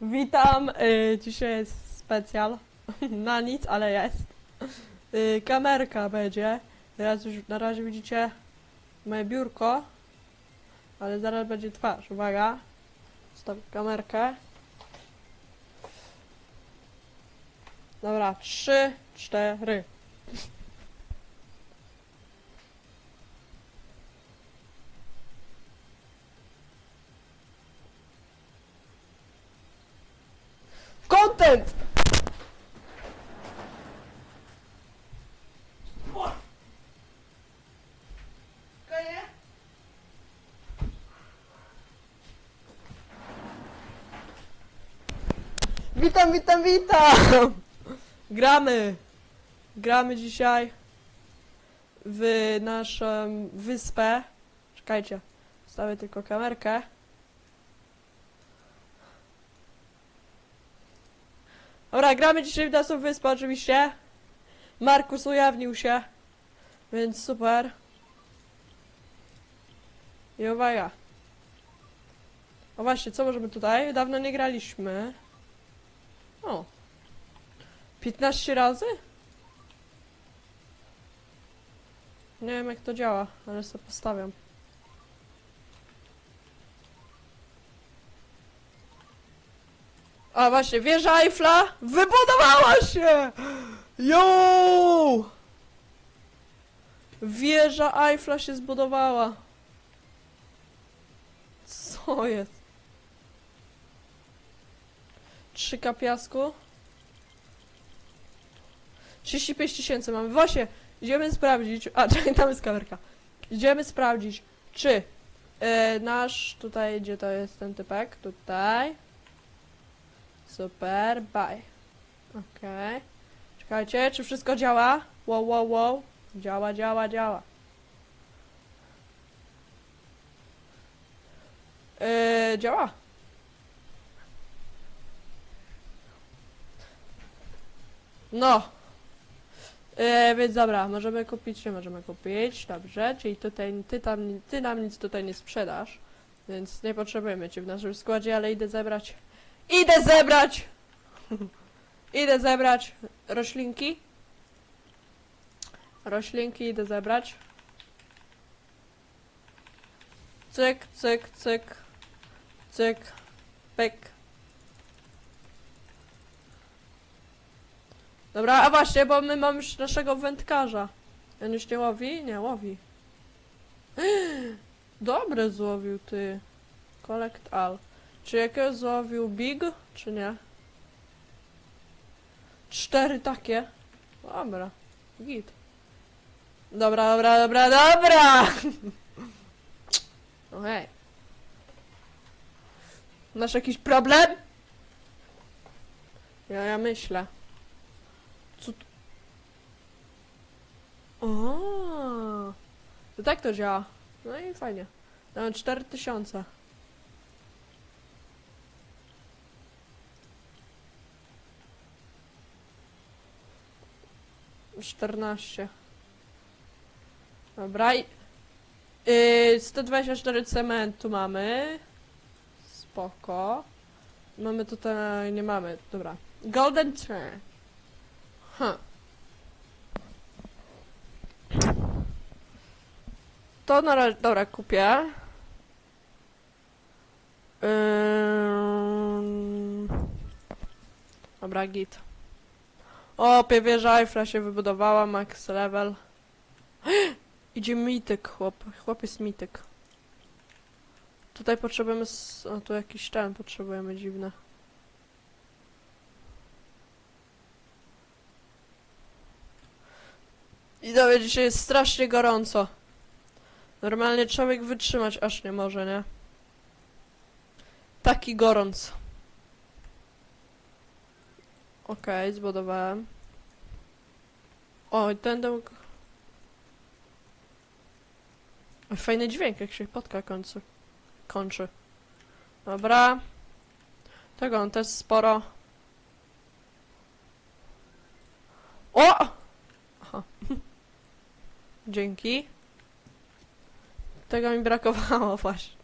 Witam, y, dzisiaj jest specjal. Na nic, ale jest. Y, kamerka będzie. Teraz już na razie widzicie moje biurko. Ale zaraz będzie twarz. Uwaga. Stop kamerkę. Dobra, trzy, cztery. Witam, witam, witam! Gramy! Gramy dzisiaj w naszą wyspę. Czekajcie, stawię tylko kamerkę. Dobra, gramy dzisiaj w naszą wyspę oczywiście. Markus ujawnił się, więc super. I uwaga. O właśnie, co możemy tutaj? Dawno nie graliśmy. O. 15 razy? Nie wiem jak to działa, ale sobie postawiam. A właśnie, wieża Eiffla wybudowała się! Jo! Wieża Eiffla się zbudowała. Co jest? Trzyka piasku. 35 tysięcy mamy. Właśnie, idziemy sprawdzić. A, czekaj, tam jest kamerka. Idziemy sprawdzić, czy e, nasz, tutaj, gdzie to jest ten typek, tutaj. Super, bye. Okej. Czekajcie, czy wszystko działa? Wow, wow, wow. Działa, działa, działa. Yy, działa. No. Yy, więc dobra, możemy kupić, nie możemy kupić, dobrze, czyli tutaj, ty tam, ty nam nic tutaj nie sprzedasz, więc nie potrzebujemy cię w naszym składzie, ale idę zebrać Idę zebrać! idę zebrać roślinki. Roślinki idę zebrać. Cyk, cyk, cyk. Cyk. Pyk. Dobra, a właśnie, bo my mamy już naszego wędkarza. On już nie łowi? Nie, łowi. Dobre złowił ty. Collect all. Czy jakiegoś złowił Big, czy nie? Cztery takie. Dobra. Git. Dobra, dobra, dobra, dobra! Okej. Masz jakiś problem? Ja, ja myślę. O, to tak to działa. No i fajnie. Mamy 4000. 14. Dobra. i- Yy, 124 cementu mamy. Spoko. Mamy tutaj, nie mamy, dobra. Golden Tree. Huh. To na razie, dobra, kupię. Ym... Dobra, git. O, wieża Eiffla się wybudowała, max level. Idzie mityk, chłop. Chłop jest mityk. Tutaj potrzebujemy... S o, tu jakiś ten potrzebujemy, dziwne. I dobra, dzisiaj jest strasznie gorąco. Normalnie człowiek wytrzymać aż nie może, nie? Taki gorąc. Okej, zbudowałem. O, i ten dom... Oj, Fajny dźwięk, jak się podka kończy. Kończy. Dobra. Tego on też sporo. O! Aha. Dzięki. Tego mi brakowało właśnie.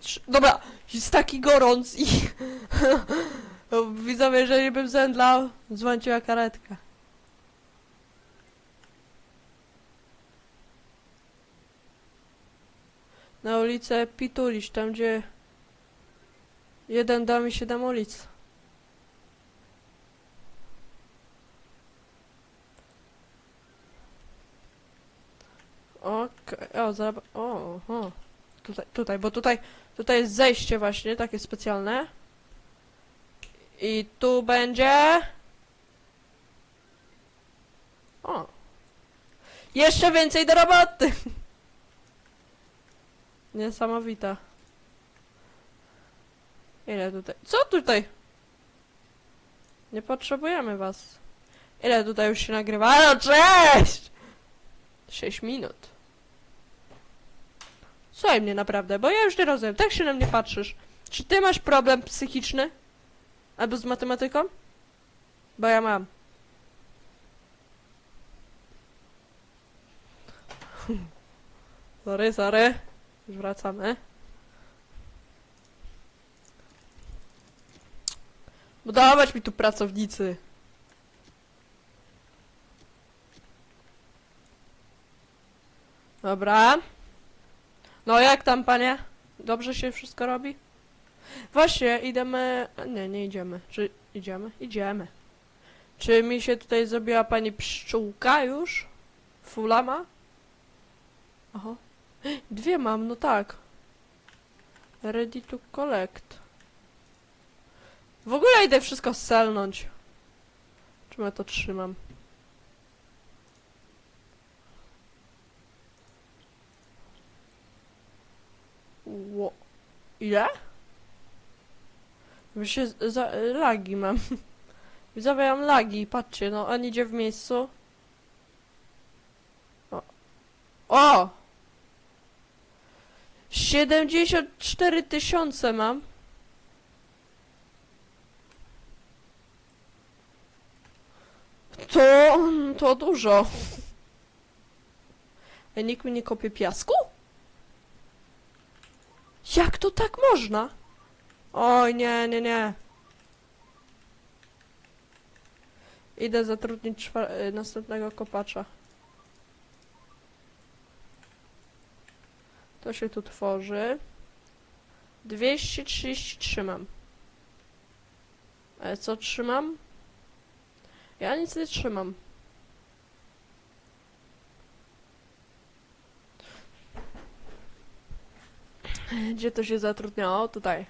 trzy. Dobra, jest taki gorąc i... Widzowie, jeżeli bym zemdlał, dzwoniła karetka. Na ulicę Pitulisz, tam gdzie... Jeden dom i siedem ulic. O, zara... O, o. Tutaj, tutaj, bo tutaj, tutaj jest zejście właśnie, takie specjalne. I tu będzie... O. Jeszcze więcej do roboty! Niesamowita. Ile tutaj? Co tutaj? Nie potrzebujemy was. Ile tutaj już się nagrywa? No cześć! 6 minut. Słuchaj mnie naprawdę, bo ja już nie rozumiem. Tak się na mnie patrzysz. Czy ty masz problem psychiczny? Albo z matematyką? Bo ja mam. sorry, sorry. Już wracamy. Budować mi tu pracownicy. Dobra. No jak tam, panie? Dobrze się wszystko robi? Właśnie, idziemy... Nie, nie idziemy. Czy idziemy? Idziemy. Czy mi się tutaj zrobiła pani pszczółka już? Fula ma? Aha. Dwie mam, no tak. Ready to collect. W ogóle idę wszystko selnąć. Czym ja to trzymam? Ile? Wy się za, lagi mam. Widzowie, lagi, patrzcie, no on idzie w miejscu. O! O! 74 tysiące mam. To, to dużo. Nikt mi nie kopie piasku? Jak to tak można? Oj, nie, nie, nie. Idę zatrudnić y, następnego kopacza. To się tu tworzy. 233 mam. Ale co trzymam? Ja nic nie trzymam. Gdzie to się zatrudniało? Tutaj.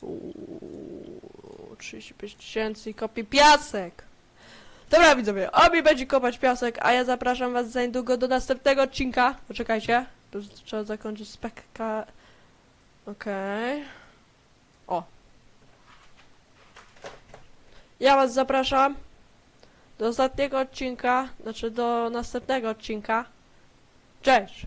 Uuu, 35 tysięcy i kopi piasek. Dobra widzowie, obi będzie kopać piasek, a ja zapraszam was za niedługo do następnego odcinka. Poczekajcie, to trzeba zakończyć spekka... Okej. O. Ja was zapraszam do ostatniego odcinka, znaczy do następnego odcinka. Cześć!